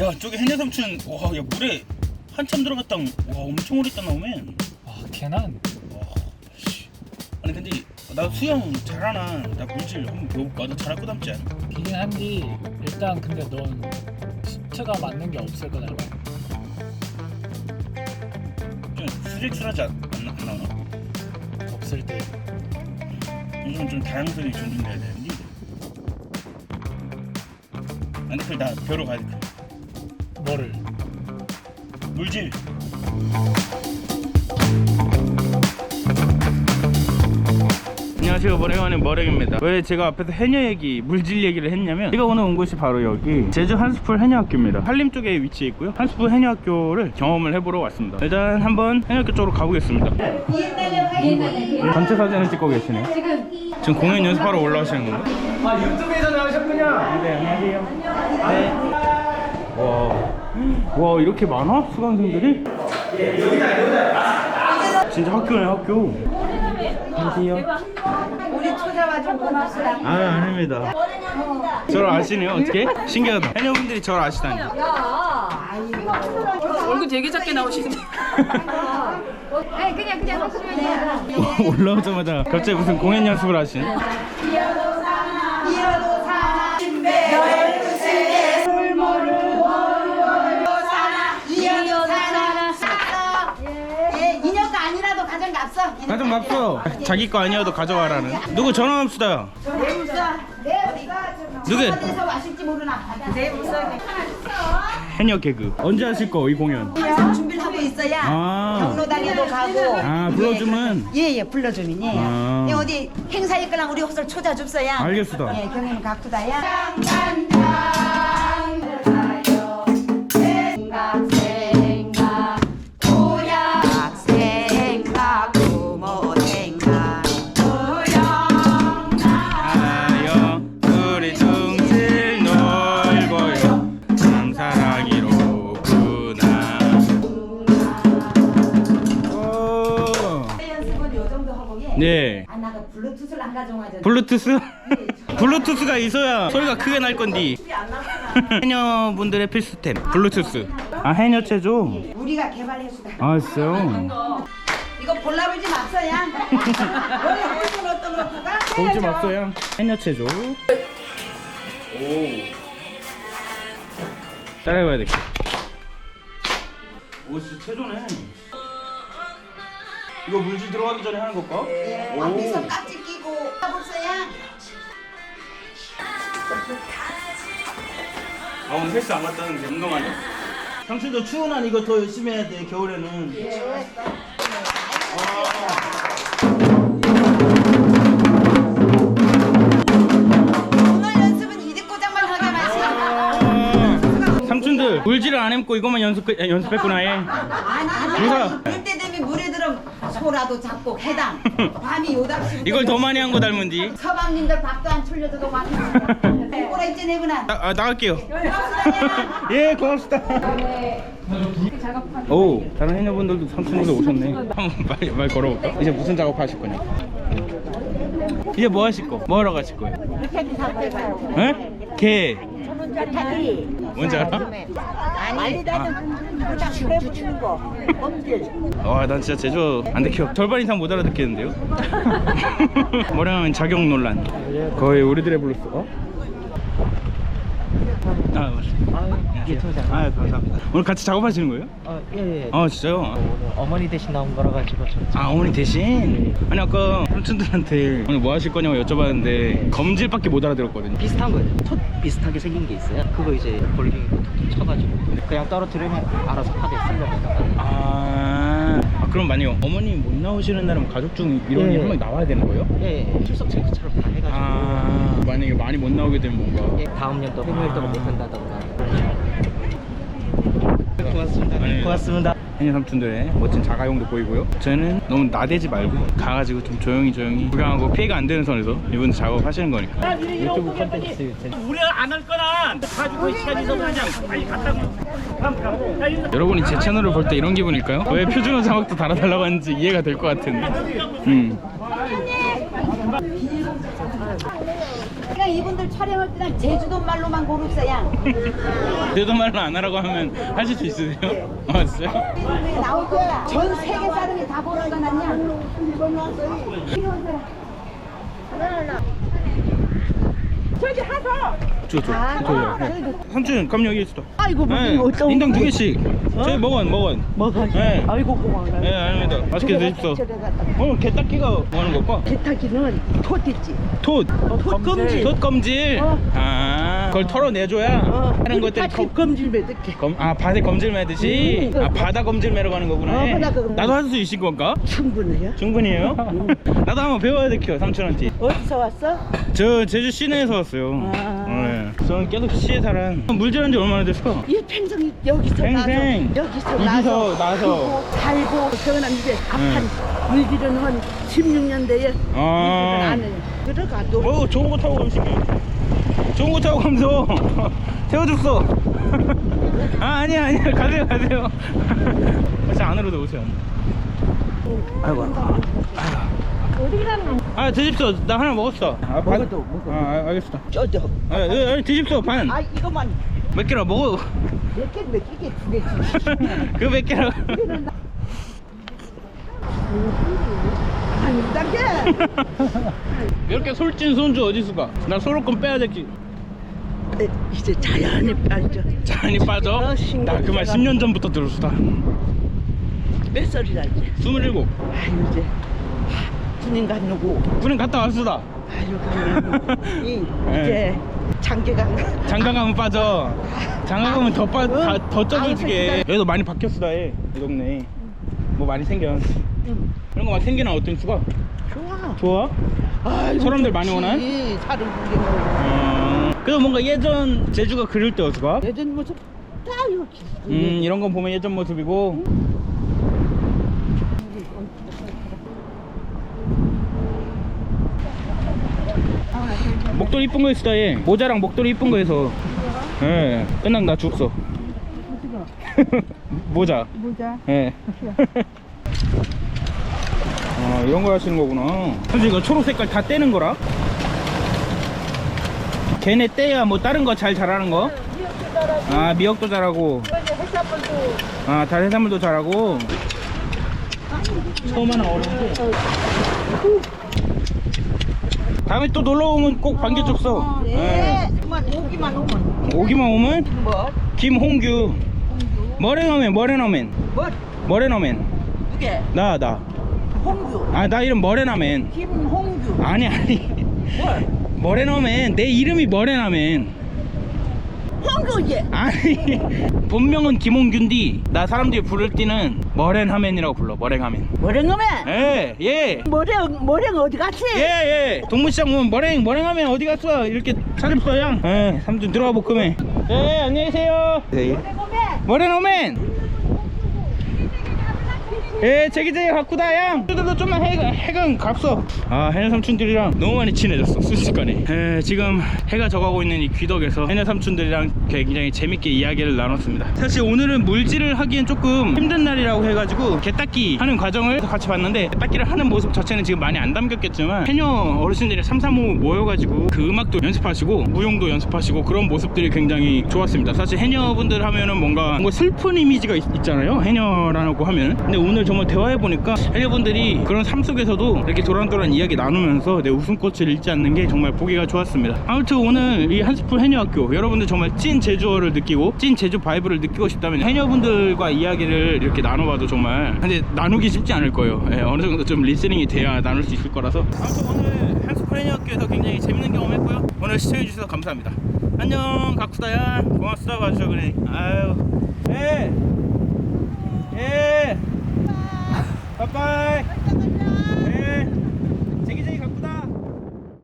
야 저기 해녀 삼촌 와야 물에 한참 들어갔다 와 엄청 오래 있다 나오면 아 걔는 와 씨. 아니 근데 나 수영 잘하나 나 물질 한번 배워볼까 나 잘할 거 닮지 않아? 비긴 한디 일단 근데 넌 시트가 맞는 게 없을 거다. 좀 수직술하지 않, 안, 안 나오나? 없을 때. 요즘 좀 다양성이 존중돼야 되는데 아니 그나 배우러 가야 돼 뭐를? 물질. 안녕하세요. 머랭하는 머랭입니다. 왜 제가 앞에서 해녀 얘기 물질 얘기를 했냐면 제가 오늘 온 곳이 바로 여기 제주 한스풀 해녀학교입니다. 한림 쪽에 위치해 있고요. 한스풀 해녀학교를 경험을 해보러 왔습니다. 일단 한번 해녀학교 쪽으로 가보겠습니다. 단체 사진을 찍고 계시네요 지금 공연 연습하러 올라오시는 건가요? 아 유튜브에서 나오셨군요. 네 안녕하세요. 네. 와, 와 이렇게 많아? 수강생들이? 진짜 학교네 학교 안녕하세요 우리 초대와준 고맙습니다. 아 아닙니다 저를 아시네요 어떻게? 신기하다 해녀분들이 저를 아시다니 얼굴 되게 작게 나오시는데. 아니 그냥 그냥 하시면 돼요. 올라오자마자 갑자기 무슨 공연 연습을 하시네 납서 자기 거 아니어도 가져와라는 누구 전화 합시다 내 어디가 누구? 어디서 왔을지 모르나. 내 웃어. 해녀 개그 언제 하실 거 이 공연? 항상 준비를 하고 있어야 아. 경로당에도 가고. 아, 불러주면? 예예 불러주면 예. 아. 예, 어디 행사 있거나 우리 혹시 초대 줍어야. 알겠습니다. 예 경님 각두다야. 네 아 나가 블루투스를 안 가져와서 블루투스? 블루투스가 있어야 소리가 크게 날 건디. 해녀분들의 필수템 블루투스. 아 해녀 체조? 우리가 개발했수다. 아 진짜요? 이거 어떤 것가 볼지 맙어요 해녀 체조 오 따라해봐야 되겠다 오 진짜 체조네 이거 물질 들어가기 전에 하는 걸까? 예, 오. 앞에서 깍지 끼고 해보세요. 아 오늘 헬스 안 갔다는데 운동하냐? 당신도 추운 한 이거 더 열심히 해야 돼 겨울에는 오늘 연습은 이득고장만 하게 마시고. 아, 삼촌들 물질을 안 햄고 이것만 연습 연습했구나 얘. 아니 아니. 누가? 물때 되면 물에 들어 소라도 잡고 해당. 밤이 요닥시. 이걸 더 많이 한 거 닮은디. 서방님들 밥도 안 출려도 많이. 오라 있지 내구나. 나, 아, 나갈게요. 예, 고맙습니다. 오, 다른 해녀분들도 삼촌분들 오셨네. 한번 말, 말 걸어볼까? 이제 무슨 작업 하실 거냐? 이제 뭐 하실 거? 뭐 하러 가실 거예요? 에? 개. 뭔지 알아? 와, 난 진짜 제주 안 들켜. 절반 이상 못 알아듣겠는데요? 뭐냐면 자격 논란. 거의 우리들의 블루스. 어? 아, 맞습니다. 아, 감사합니다. 오늘 같이 작업하시는 거예요? 어, 예, 예. 아, 진짜요? 오늘 어머니 대신 나온 거라 가지고 저 아, 어머니 대신? 아니, 아까 삼촌들한테 오늘 뭐 하실 거냐고 여쭤봤는데 검질밖에 못 알아들었거든요. 비슷한 거예요. 톳 비슷하게 생긴 게 있어요. 그거 이제 볼링 툭툭 쳐가지고 그냥 떨어뜨리면 알아서 파대 쓸려다가 아, 아, 그럼 만약에 어머니 못 나오시는 날은 가족 중 일원이 예. 한명 나와야 되는 거예요? 예, 예. 출석 체크처럼 다 아, 만약에 많이 못 나오게 되면 뭔가. 예, 다음 년도 생활동을 못 한다던가. 고맙습니다. 아니, 고맙습니다. 해녀 삼촌들의 멋진 자가용도 보이고요. 저는 너무 나대지 말고 가가지고 좀 조용히 조용히 구경하고 피해가 안 되는 선에서 이분 작업하시는 거니까. 유튜브 콘텐츠 우리 안 할 거나 가지고 시간이 너무 그냥 빨리 갔다 여러분이 제 채널을 볼 때 이런 기분일까요? 왜 표준어 자막도 달아달라고 하는지 이해가 될 것 같은 음. 그냥 이분들 촬영을 그냥 제주도 말로만 고르세요. 제주도 말로 안 하라고 하면 하실 수 있으세요? 아 진짜요? 나올 거야. 전 세계 사람이 다 보는 건 아니야. 저기 하서. 저, 저, 저요. 네. 삼촌, 그럼 여기 있어. 아이고 네, 인당 두 개씩. 저희 먹은, 먹은. 뭐가? 네. 아이고 고마워요. 네, 아닙니다. 맛있게 드십시오. 오늘 개딱기가 뭐 하는 걸까? 개타기는 톳있지. 톳. 톳 검질. 톳 검질. 어. 아, 그걸 털어내줘야 하는 것들이 터... 검질 매득해. 검, 아, 바다 검질 매듯이? 음. 아, 바다 검질 매러 가는 거구나. 어, 바다 검질. 나도 할 수 있을 건가? 충분해요. 충분히에요? 나도 한번 배워야 될게요, 삼촌한테. 어디서 왔어? 저 제주 시내에서 왔어요. 아. 네. 저는 계속 시에 살아. 물질한 지 얼마나 됐을까? 이 평생 여기서 평생. 나서 여기서 여기서 나서 나서. 크고 살고 태어났는데 앞판 물질은 한 16년 대에 아. 안. 들어가도 어, 좋은 거 타고 가시게. 좋은 거 타고 가면서 태워줬어. 아, 아니야, 아니야. 가세요, 가세요. 다시 안으로도 오세요. 아이고. 어디 가는 아, 드십시오. 나 하나 먹었어. 아, 반- 먹어도, 먹어. 아, 알- 알겠습니다. 저저 아, 아, 아니, 드십시오. 반. 아 이거만 몇 개라 먹어. 몇 개 몇 개게 두 개씩 그 몇 개라. 한 2단계 이렇게 솔찐 손주 어디 있을까? 나 소로건 빼야 될지. 이제 자연에 빠져 잔이 빠져? 어, 신경 나그말 쓰라. 10년 전부터 들었어. 몇 살이라 이제 27. 아유 이제 군인 갔누고 군인 갔다 왔수다. 아유 가면 이 네. 이제 장기가 장가 가면 빠져. 장가 가면 더 빠, 다, 더 쪄지게. 여기도 많이 바뀌었수다 해. 이 동네. 뭐 많이 생겨. 응. 그런 거 막 생기나 어떤 수가? 좋아 좋아? 아이고, 사람들 많이. 오나? 사람 구경하고 어. 그래도 뭔가 예전 제주가 그릴 때 어수가? 예전 모습 다 이렇게 음 이런 건 보면 예전 모습이고. 목도리 이쁜 거 있어 얘 모자랑 목도리 이쁜 거 해서 예 끝나면 나 죽어 모자 모자 예 아, 이런 거 하시는 거구나. 사실 이거 초록 색깔 다 떼는 거라? 걔네 떼야 뭐 다른 거 잘 자라는 거? 아, 미역도 잘하고. 아, 다 해산물도 잘하고. 처음 하나 어려운데. 다음에 또 놀러 오면 꼭 반겨줬어. 어, 네 그만 오기만 오면 오기만 오면 뭐? 김홍규. 머레너맨, 머레너맨. 뭐? 머레너맨. 누게? 나, 나. 홍규 아, 나 이름 머레나맨. 김홍규 아니 아니 뭘? 머레너맨 내 이름이 머레나맨 홍규 얘 아니 본명은 김홍균디 나 사람들이 부를 때는 머렌하맨이라고 불러 머랭하맨 뭐랭어맨? 예예예예 뭐랭 뭐랭 어디 갔지? 예, 예. 동문시장 보면 머랭 머랭하면 어디 갔어? 이렇게 차림 써요 예 삼촌 들어가 볼거매 예 안녕히 계세요. 머레너맨 예, 제기제기 갖고다, 양. 들도 좀만 해, 해금 값어. 아, 해녀 삼촌들이랑 너무 많이 친해졌어, 순식간에. 예, 지금 해가 져가고 있는 이 귀덕에서 해녀 삼촌들이랑 굉장히 재밌게 이야기를 나눴습니다. 사실 오늘은 물질을 하기엔 조금 힘든 날이라고 해가지고 개닦기 하는 과정을 같이 봤는데 개닦기를 하는 모습 자체는 지금 많이 안 담겼겠지만 해녀 어르신들이 삼삼오오 모여가지고 그 음악도 연습하시고 무용도 연습하시고 그런 모습들이 굉장히 좋았습니다. 사실 해녀분들 하면은 뭔가 뭔가 슬픈 이미지가 있, 있잖아요. 해녀라고 하면. 근데 오늘 정말 대화해보니까 해녀분들이 그런 삶 속에서도 이렇게 도란도란 이야기 나누면서 내 웃음꽃을 잃지 않는 게 정말 보기가 좋았습니다. 아무튼 오늘 이 한스푼 해녀학교 여러분들 정말 찐 제주어를 느끼고 찐 제주 바이브를 느끼고 싶다면 해녀분들과 이야기를 이렇게 나눠봐도 정말 근데 나누기 쉽지 않을 거예요. 예, 어느 정도 좀 리스닝이 돼야 나눌 수 있을 거라서 아무튼 오늘 한스푼 해녀학교에서 굉장히 재밌는 경험 했고요. 오늘 시청해주셔서 감사합니다. 안녕 각수다야 고맙습니다 봐주셔 그래 아유 예 예. 拜拜。